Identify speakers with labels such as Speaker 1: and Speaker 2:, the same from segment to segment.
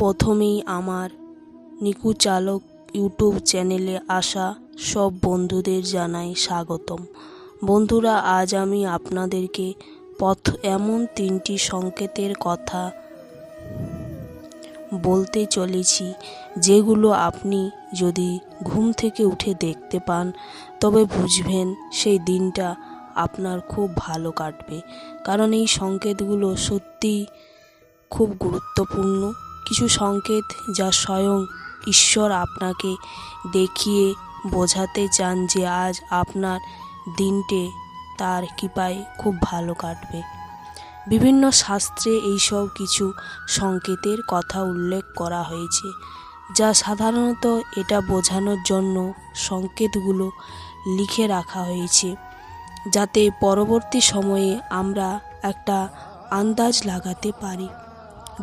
Speaker 1: প্রথমেই আমার নিকু চালক ইউটিউব চ্যানেলে আসা সব বন্ধুদের জানাই স্বাগতম। বন্ধুরা, আজ আমি আপনাদেরকে পথ এমন তিনটি সংকেতের কথা বলতে চলেছি, যেগুলো আপনি যদি ঘুম থেকে উঠে দেখতে পান, তবে বুঝবেন সেই দিনটা আপনার খুব ভালো কাটবে। কারণ এই সংকেতগুলো সত্যিই খুব গুরুত্বপূর্ণ। কিছু সংকেত যা স্বয়ং ঈশ্বর আপনাকে দেখিয়ে বোঝাতে চান যে আজ আপনার দিনটে তার কৃপায় খুব ভালো কাটবে। বিভিন্ন শাস্ত্রে এইসব কিছু সংকেতের কথা উল্লেখ করা হয়েছে, যা সাধারণত এটা বোঝানোর জন্য সংকেতগুলো লিখে রাখা হয়েছে, যাতে পরবর্তী সময়ে আমরা একটা আন্দাজ লাগাতে পারি।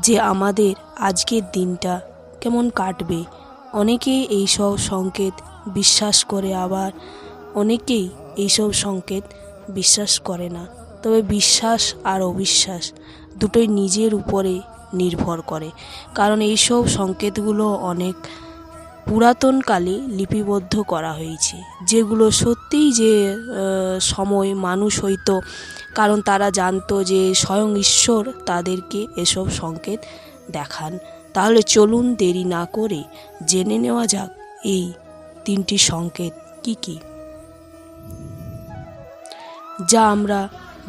Speaker 1: যে আমাদের আজকের দিনটা কেমন কাটবে। অনেকেই এইসব সংকেত বিশ্বাস করে, আবার অনেকেই এইসব সংকেত বিশ্বাস করে না। তবে বিশ্বাস আর অবিশ্বাস দুটোই নিজের উপরে নির্ভর করে। কারণ এইসব সংকেতগুলো অনেক পুরাতনকালে লিপিবদ্ধ করা হয়েছে, যেগুলো সত্যিই যে সময় মানুষ হয়তো কারণ তারা জানতো যে স্বয়ং ঈশ্বর তাদেরকে এসব সংকেত দেখান। তাহলে চলুন দেরি না করে জেনে নেওয়া যাক এই তিনটি সংকেত কি কি। যা আমরা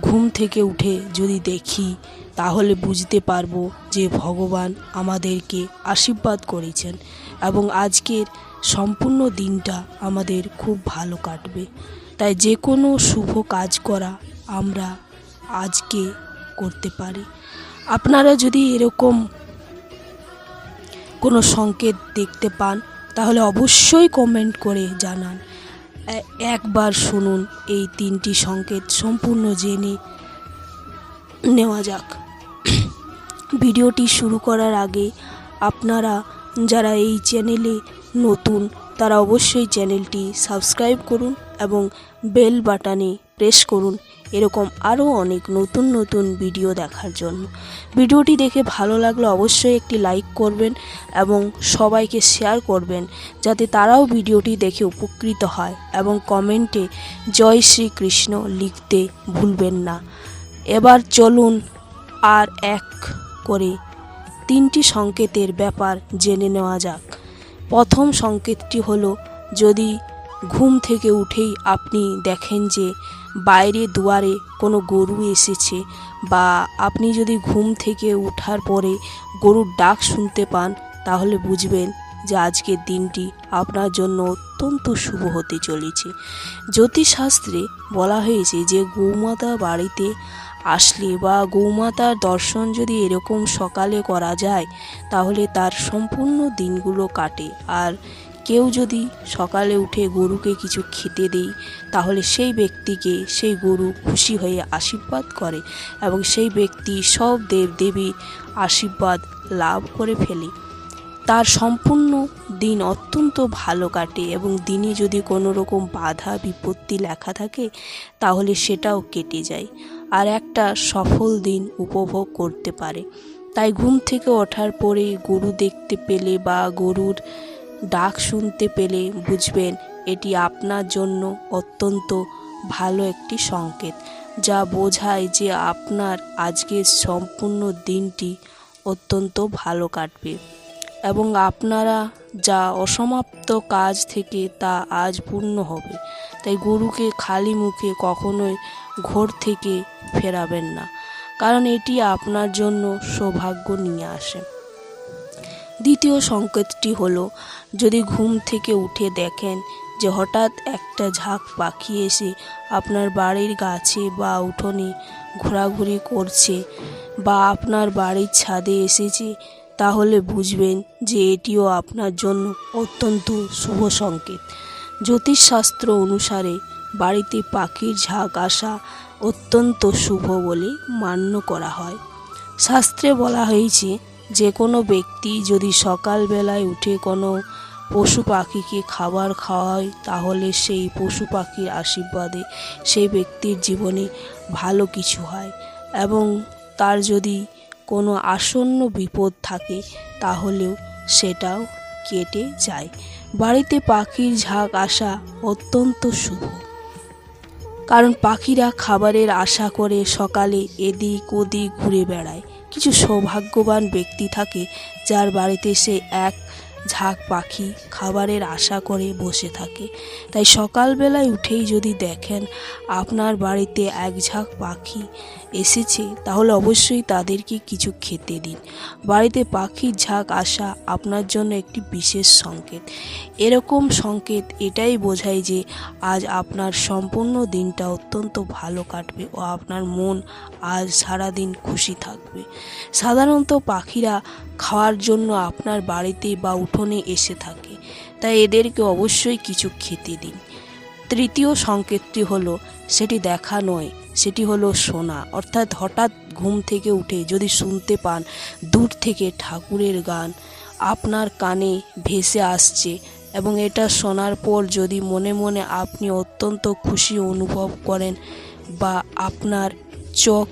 Speaker 1: ঘুম থেকে উঠে যদি দেখি, তাহলে বুঝতে পারব যে ভগবান আমাদেরকে আশীর্বাদ করেছেন এবং আজকের সম্পূর্ণ দিনটা আমাদের খুব ভালো কাটবে। তাই যে কোনো শুভ কাজ করা আমরা আজকে করতে পারি। আপনারা যদি এরকম কোনো সংকেত দেখতে পান, তাহলে অবশ্যই কমেন্ট করে জানান। একবার শুনুন এই তিনটি সংকেত সম্পূর্ণ জেনে নেওয়া যাক। ভিডিওটি শুরু করার আগে আপনারা যারা এই চ্যানেলে নতুন তারা অবশ্যই চ্যানেলটি সাবস্ক্রাইব করুন এবং বেল বাটনে প্রেস করুন। এরকম আরও অনেক নতুন নতুন ভিডিও দেখার জন্য। ভিডিওটি দেখে ভালো লাগলে অবশ্যই একটি লাইক করবেন এবং সবাইকে শেয়ার করবেন, যাতে তারাও ভিডিওটি দেখে উপকৃত হয় এবং কমেন্টে জয় শ্রীকৃষ্ণ লিখতে ভুলবেন না। এবার চলুন আর এক করে তিনটি সংকেতের ব্যাপার জেনে নেওয়া যাক। প্রথম সংকেতটি হলো, যদি ঘুম থেকে উঠেই আপনি দেখেন যে বাইরে দুয়ারে কোনো গরু এসেছে বা আপনি যদি ঘুম থেকে উঠার পরে গরুর ডাক শুনতে পান, তাহলে বুঝবেন যে আজকের দিনটি আপনার জন্য অত্যন্ত শুভ হতে চলেছে। জ্যোতিষশাস্ত্রে বলা হয়েছে যে গৌমাতা বাড়িতে আসলে বা গৌমাতার দর্শন যদি এরকম সকালে করা যায়, তাহলে তার সম্পূর্ণ দিনগুলো কাটে। আর কেউ যদি সকালে উঠে গরুকে কিছু খেতে দেই তাহলে সেই ব্যক্তিকে সেই গরু খুশি হয়ে আশীর্বাদ করে এবং সেই ব্যক্তি সব দেব দেবীর আশীর্বাদ লাভ করে ফেলে। তার সম্পূর্ণ দিন অত্যন্ত ভালো কাটে এবং দিনে যদি কোনো রকম বাধা বিপত্তি লেখা থাকে, তাহলে সেটাও কেটে যায়। আর একটা সফল দিন উপভোগ করতে পারে। তাই ঘুম থেকে ওঠার পরে গরু দেখতে পেলে বা গরুর ডাক শুনতে পেলে বুঝবেন এটি আপনার জন্য অত্যন্ত ভালো একটি সংকেত, যা বোঝায় যে আপনার আজকের সম্পূর্ণ দিনটি অত্যন্ত ভালো কাটবে। এবং আপনারা যা অসমাপ্ত কাজ থেকে তা আজ পূর্ণ হবে। তাই গরুকে খালি মুখে কখনোই ঘোর থেকে ফেরাবেন না। কারণ এটি আপনার জন্য সৌভাগ্য নিয়ে আসে। দ্বিতীয় সংকেতটি হলো, যদি ঘুম থেকে উঠে দেখেন যে হঠাৎ একটা ঝাঁক পাখি এসে আপনার বাড়ির গাছে বা উঠোনে ঘোরাঘুরি করছে বা আপনার বাড়ির ছাদে এসেছে, তাহলে বুঝবেন যে এটিও আপনার জন্য অত্যন্ত শুভ সংকেত। জ্যোতিষশাস্ত্র অনুসারে বাড়িতে পাখির ঝাঁক আসা অত্যন্ত শুভ বলে মান্য করা হয়। শাস্ত্রে বলা হয়েছে যে কোনো ব্যক্তি যদি সকালবেলায় উঠে কোনো পশু পাখিকে খাবার খাওয়ায়, তাহলে সেই পশু পাখির আশীর্বাদে সেই ব্যক্তির জীবনে ভালো কিছু হয় এবং তার যদি কোনো আসন্ন বিপদ থাকে, তাহলেও সেটাও কেটে যায়। বাড়িতে পাখির ঝাঁক আসা অত্যন্ত শুভ। কারণ পাখিরা খাবারের আশা করে সকালে এদিক ওদিক ঘুরে বেড়ায়। কিছু সৌভাগ্যবান ব্যক্তি থাকে, যার বাড়িতে সে এক ঝাঁক পাখি খাবারের আশা করে বসে থাকে। তাই সকালবেলায় উঠেই যদি দেখেন, আপনার বাড়িতে এক ঝাঁক পাখি এসেছে, তাহলে অবশ্যই তাদেরকে কিছু খেতে দিন। বাড়িতে পাখির ঝাঁক আসা আপনার জন্য একটি বিশেষ সংকেত। এরকম সংকেত এটাই বোঝায় যে আজ আপনার সম্পূর্ণ দিনটা অত্যন্ত ভালো কাটবে ও আপনার মন আজ সারাদিন খুশি থাকবে। সাধারণত পাখিরা খাওয়ার জন্য আপনার বাড়িতে বা উঠোনে এসে থাকে, তাই এদেরকে অবশ্যই কিছু খেতে দিন। তৃতীয় সংকেতটি হলো, সেটি দেখা নয়। সেটি হলো শোনা অর্থাৎ হঠাৎ ঘুম থেকে উঠে যদি শুনতে পান, দূর থেকে ঠাকুরের গান আপনার কানে ভেসে আসছে এবং এটা শোনার পর যদি মনে মনে আপনি অত্যন্ত খুশি অনুভব করেন বা আপনার চোখ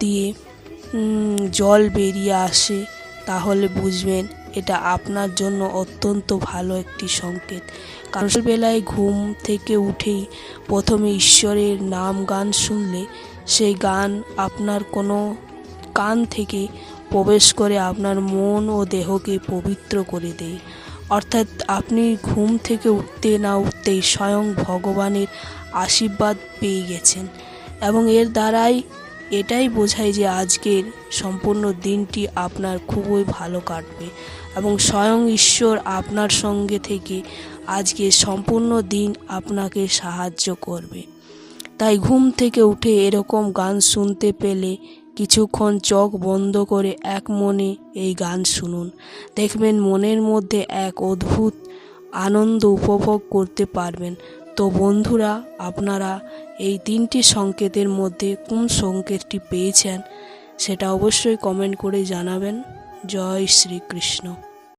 Speaker 1: দিয়ে জল বেরিয়ে আসে, তাহলে বুঝবেন এটা আপনার জন্য অত্যন্ত ভালো একটি সংকেত। বেলায় ঘুম থেকে উঠেই প্রথমে ঈশ্বরের নাম গান শুনলে, সেই গান আপনার কোনো কান থেকে প্রবেশ করে আপনার মন ও দেহকে পবিত্র করে দেয়। অর্থাৎ আপনি ঘুম থেকে উঠতে না উঠতেই স্বয়ং ভগবানের আশীর্বাদ পেয়ে গেছেন এবং এর দ্বারাই এটাই বোঝায় যে আজকের সম্পূর্ণ দিনটি আপনার খুবই ভালো কাটবে। এবং স্বয়ং ঈশ্বর আপনার সঙ্গে থেকে আজকে সম্পূর্ণ দিন আপনাকে সাহায্য করবে। তাই ঘুম থেকে উঠে এরকম গান শুনতে পেলে কিছুক্ষণ চোখ বন্ধ করে এক মনে এই গান শুনুন। দেখবেন মনের মধ্যে এক অদ্ভুত আনন্দ উপভোগ করতে পারবেন। তো বন্ধুরা, আপনারা এই তিনটি সংকেতের মধ্যে কোন সংকেতটি পেয়েছেন সেটা অবশ্যই কমেন্ট করে জানাবেন। জয় শ্রীকৃষ্ণ।